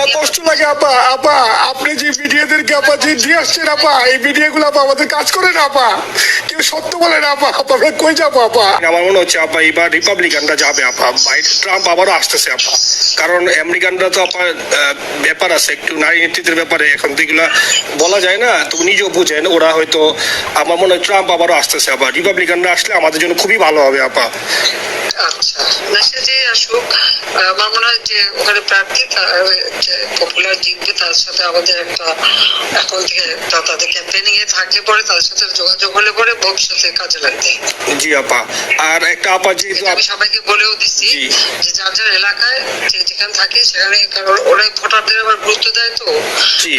আপা কষ্ট লাগে, আপা আপা, আপনি যে মিডিয়াদেরকে আপা যে দিয়ে আসছেন, আপা, এই মিডিয়াগুলো আপা আমাদের কাজ করে না, আপা। কেউ সত্য বলে না, আপা আপা কই যাব, আপা? আমার মনে হচ্ছে, আপা, এবার রিপাবলিকানরা যাবে, আপা। বাইরে ট্রাম্প আবারও আসতেছে, আপা। কারণ আমেরিকানরা তো, আপা ব্যাপার আছে, একটু নারী নেতৃত্বের ব্যাপারে এখন তো বলা যায় না, তুমি নিজেও বুঝেন, ওরা হয়তো, আমার মনে হয় ট্রাম্প আবারও আসতেছে, আপা। রিপাবলিকানরা আসলে আমাদের জন্য খুবই ভালো হবে, আপা। আচ্ছা না সে যে আসুক আমার মনে হয় যে ওখানে প্রার্থী পপুলার জিতবে, তার সাথে আমাদের একটা থেকে তা- তাদের ক্যাম্পেনিং এ থাকলে পরে তাদের সাথে যোগাযোগ হলে পরে ভবিষ্যতে কাজে লাগবে। জি আপা আর একটা আপা যেহেতু আমি আপ- সবাইকে বলেও দিচ্ছি যে যার যার এলাকায় যে যেখানে থাকে সেখানে কারণ ওরাই ভোটারদের আবার গুরুত্ব দেয় তো।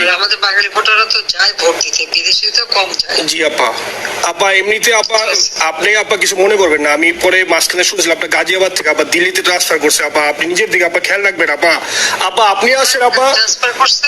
আর আমাদের বাঙালি ভোটাররা তো যায় ভোট দিতে বিদেশে তো কম যায়। জি আপা। আপা এমনিতে আপা আপনি আপা কিছু মনে করবেন না আমি পরে মাঝখানে শুনেছিলাম আপনার গাজিয়াবাদ থেকে আপা দিল্লিতে ট্রান্সফার করছে আপা আপনি নিজের দিকে আপা খেয়াল রাখবেন আপা। আপা আপনি আসেন আপা। ট্রান্সফার করছে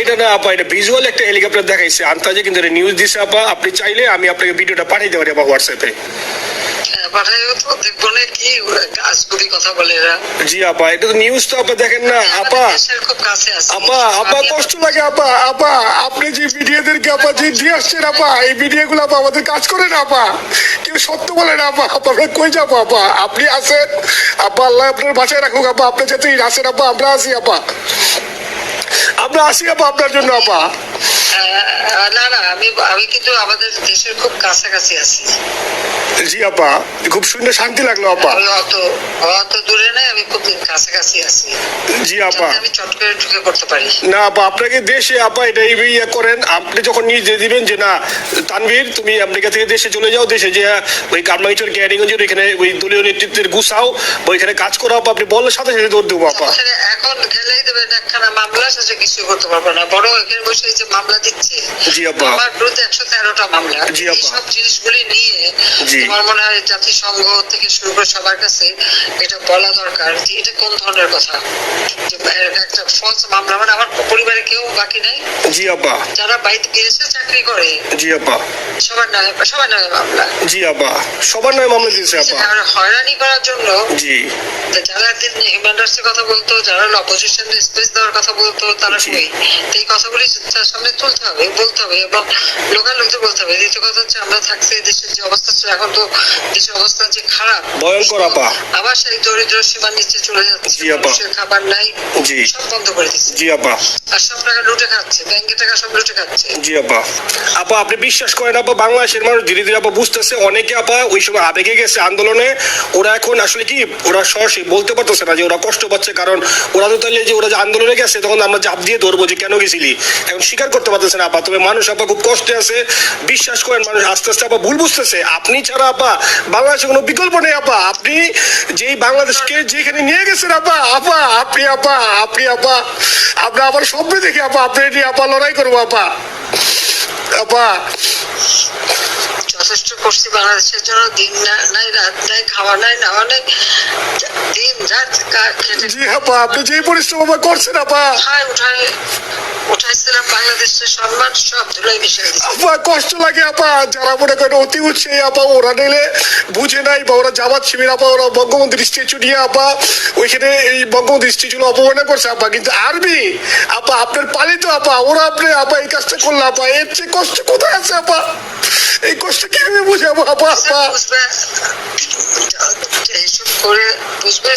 এটা না, আপা, এটা ভিজুয়াল একটা হেলিকপ্টার দেখাইছে। আন্তাজে কিন্তু নিউজ দিছে, আপা। আপনি চাইলে আমি আপনাকে ভিডিওটা পাঠিয়ে দেবো আপা হোয়াটসঅ্যাপে হ্যাঁ, কথা বলে এরা। জি আপা এটা তো নিউজ তো আপা দেখেন না আপা। আমাদের দেশের খুব কাছে আছে। আপা আপা কষ্ট লাগে আপা আপা আপনি যে মিডিয়াদেরকে আপা যে দিয়ে আসছেন আপা এই মিডিয়াগুলো আপা আমাদের কাজ করে না আপা। কেউ সত্য বলে না আপা আপা আমরা কই যাব আপা? আপনি আছেন আপা আল্লাহ আপনার বাঁচায় রাখুক আপা আপনি যাতে আসেন আপা আমরা আসি আপা। আমরা আসি আপা আপনার জন্য আপা। না না আমি আমি কিন্তু আমাদের দেশের খুব কাছাকাছি আছি। জি আপা। খুব শুনে শান্তি লাগল আপা। অত দূরে নাই আমি খুব কাছাকাছি আছি। জি আপা। আমি চট করে ঢুকে পড়তে পারি। না আপা আপনাকে দেশে আপা এটা ইয়ে করেন আপনি যখন নিজে দিবেন যে না তানভীর তুমি আমেরিকা থেকে দেশে চলে যাও দেশে যে ওই কারমাইচর ক্যারিগঞ্জের ওইখানে ওই দলীয় নেতৃত্বের গুছাও ওইখানে কাজ করো আপা আপনি বললে সাথে সাথে দৌড় দেবো আপা। এখন গেলেই দেবেন একখানা মামলা শেষে কিছু করতে পারব না। বড় এখানে বসে যে মামলা দিচ্ছে জি আপা। আমার বিরুদ্ধে একশো তেরোটা মামলা। জি আপা। সব জিনিসগুলি নিয়ে মনে হয় জাতিসংঘ থেকে শুরু করে সবার কাছে এটা বলা দরকার যে এটা কোন ধরনের কথা? একটা ফলস মামলা মানে আমার পরিবারে কেউ বাকি নেই? জি আপা যারা বাইরে বিদেশে চাকরি করে। জি আপা সবার নামে সবার নামে মামলা। জি আপা সবার নয় মামলা দিয়েছে আপা হয়রানি করার জন্য জি। যারা একদিন হিউম্যান রাইটসের কথা বলতো যারা অপোজিশন স্পেস দেওয়ার কথা বলতো তারা তো এই কথাগুলি তার সামনে তুলতে হবে বলতে হবে এবং লোকাল লোকদের বলতে হবে। দ্বিতীয় কথা হচ্ছে আমরা থাকছি দেশের যে অবস্থা এখন তো দেশের যে খারাপ ভয়ঙ্কর আপা। আবার সেই দরিদ্র সীমার নিচে চলে যাচ্ছে। মানুষের খাবার নাই জি। সব বন্ধ করে দিচ্ছে। জি আপা। আর সব টাকা লুটে খাচ্ছে ব্যাংকের টাকা সব লুটে খাচ্ছে। জি আপা। আপা আপনি বিশ্বাস করেন আপা বাংলাদেশের মানুষ ধীরে ধীরে আপা বুঝতেছে অনেকে আপা ওই সময় আবেগে গেছে আন্দোলনে। ওরা এখন আসলে কি ওরা সরাসরি বলতে পারতেছে না যে ওরা কষ্ট পাচ্ছে কারণ ওরা তো তাহলে যে ওরা যে আন্দোলনে গেছে তখন আমরা জাপ দিয়ে ধরবো যে কেন গেছিলি। এখন স্বীকার করতে পারতেছে না আপা তবে মানুষ আপা খুব কষ্টে আছে। বিশ্বাস করেন মানুষ আস্তে আস্তে আপা ভুল বুঝতেছে। আপনি ছাড়া আপা বাংলাদেশে কোনো বিকল্প নেই আপা আপনি যেই বাংলাদেশকে যেখানে নিয়ে গেছেন আপা আপা আপনি আপা আপনি আপা আমরা আবার স্বপ্ন দেখি আপা আপনি আপা লড়াই করব আপা আপা যথেষ্ট করছি বাংলাদেশের জন্য দিন নাই রাত নাই খাওয়া নাই নাওয়া নাই দিন রাত জি আপা আপনি যে পরিশ্রম করছেন আপা উঠায় উঠাইছিলাম বাংলাদেশের সম্মান সব ধুলাই মিশে আপা কষ্ট লাগে আপা। যারা মনে করেন অতি উৎসাহী আপা ওরা নিলে বুঝে নাই বা ওরা জামাত শিবির আপা ওরা বঙ্গবন্ধুর স্ট্যাচু নিয়ে আপা ওইখানে এই বঙ্গবন্ধুর স্ট্যাচু অপমানে করছে আপা। কিন্তু আর্মি আপা আপনার পালিত আপা ওরা আপনি আপা এই কাজটা করলে আপা। এর চেয়ে কষ্ট কোথায় আছে আপা? এই কষ্ট কীভাবে বুঝাবো আপা? আপা করে বুঝবে।